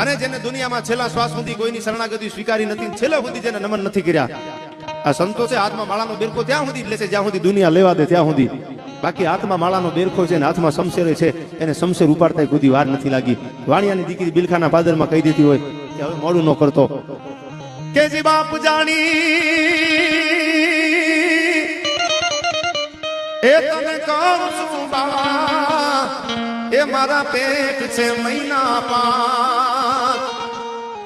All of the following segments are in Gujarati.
અને જેને દુનિયામાં છેલ્લા શ્વાસ સુધી કોઈની શરણાગતિ સ્વીકારી નથી, છેલ્લા સુધી જેને નમન નથી કર્યા. આ સંતો છે, હાથમાં માળાનો બેરકો ત્યાં સુધી જ લેશે જ્યાં સુધી દુનિયા લેવા દે ત્યાં સુધી. બાકી હાથમાં માળાનો બેરખો છે ને હાથમાં શમશેરે છે, એને શમશેર ઉપાડતા કોઈ વાર નથી લાગી. વાણિયાની દીકરી બિલખાના પાદરમાં કહી દેતી હોય કે હવે મોડું ન કરતો. કે જી બાપ જાણી, એ તને કહું છું બાવા, એ મારા પેટ છે મહિના પાંચ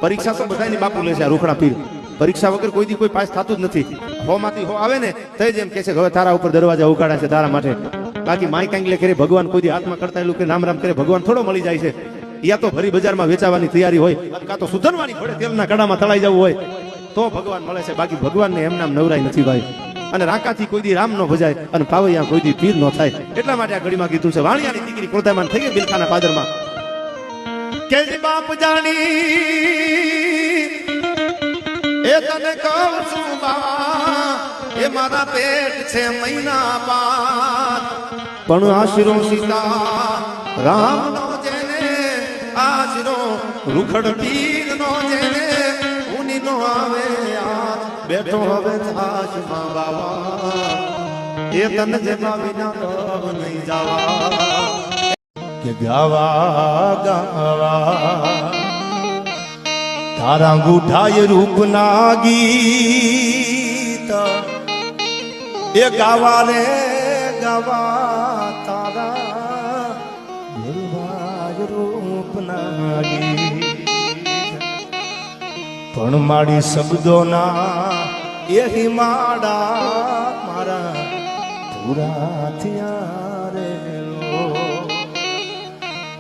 પરીક્ષા તો બધાની બાપુ લે છે રૂખડા પીર. પરીક્ષા વગર કોઈ દી કોઈ પાસ થતું જ નથી. હો માંથી હો આવે ને થઈ જ એમ કે છે હવે તારા ઉપર દરવાજા ઉગાડા છે તારા માટે. બાકી માય કાંગલે કરે ભગવાન કોઈ દી હાથમાં કરતા એલું કે નામ રામ કરે, ભગવાન થોડો મળી જાય છે. યા તો ભરી બજારમાં વેચાવાની તૈયારી હોય, કાં તો સુધરવાની પડે તેલના કડામાં તળાઈ જવું હોય, તો ભગવાન મળે છે. બાકી ભગવાનને એમ નામ નવરાય નથી ભાઈ. અને રાકાથી કોઈ દી રામ નો ભજાય અને પાવૈયા કોઈ દી પીર નો થાય. એટલા માટે આ ઘડીમાં કીધું છે, વાણિયાની દીકરી કૃતામાન થઈ ગઈ બિલખાના પાદરમાં. કે બાપ જાણી એ તને કહું છું એ મારા પેટ છે મહિના બાદ. પણ આશરો સીતા રામ નો જેને આશરો રૂખડ પીર નો જેને ઉની નો આવે આ બેઠો હવે છાશમાં બાવા એ તને જેમાં વિના નહીં જાવા. કે ગાવા ગાવા. તારા ગુઠાય રૂપના ગીત. એ ગાવા રે ગાવા તારા ગુરવાય રૂપના ગીત. પણ મારી શબ્દોના એ માડા મારા પૂરા થયા.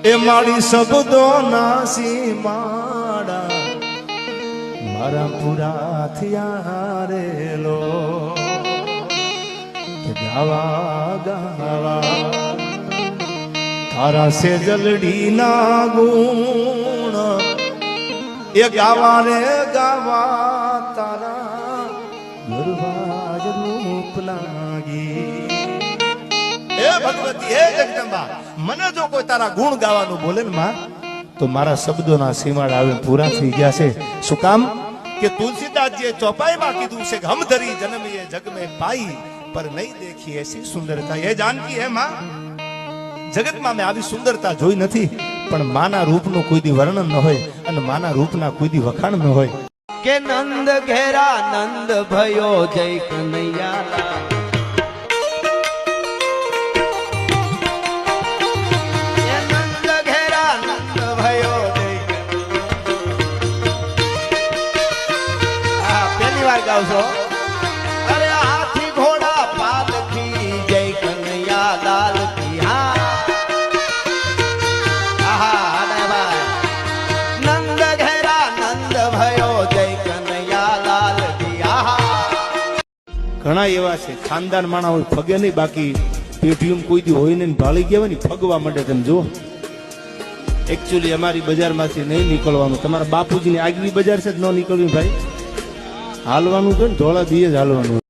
એ મારી શબ્દોના સીમાડા મારા પૂરા થયા રે લો. ગાવા ગાવા. તારા સે જલડીના ગુણ. એ ગાવા રે, ગાવા. તારા ગરવાજ રૂપ લાગી. ભગવતી હે જગદંબા. મને જો કોઈ તારા ગુણ ગાવાનું બોલે ને માં, તો મારા શબ્દોના સીમાડા આવે પૂરા થઈ ગયા છે. શું કામ? કે તુલસીદાસજીએ ચોપાઈમાં કીધું છે હમ ધરી જન્મીએ જગ પાઈ, પર નહીં દેખી એસી સુંદરતા. એ જાનકી, હે માં, જગતમાં મેં આવી સુંદરતા જોઈ નથી, પણ માના રૂપનું કોઈ દી વર્ણન ન હોય અને માના રૂપના કોઈ દી વખાણ ન હોય. કે નંદ ઘેરા નંદ ભયો જય કનૈયા વાર ગાવશો ઘણા એવા છે, ખાનદાન માણા હોય, ફગે નહીં, બાકી પેટીએમ કોઈ દી હોય ને ભાળી ગયા ને, ફગવા માટે તમે જુઓ. એકચ્યુઅલી અમારી બજારમાંથી નહીં નીકળવાનું. તમારા બાપુજીની આગવી બજાર છે જ ન નીકળવી, ભાઈ. હાલવાનું તો ને ધોળા દીએ જ હાલવાનું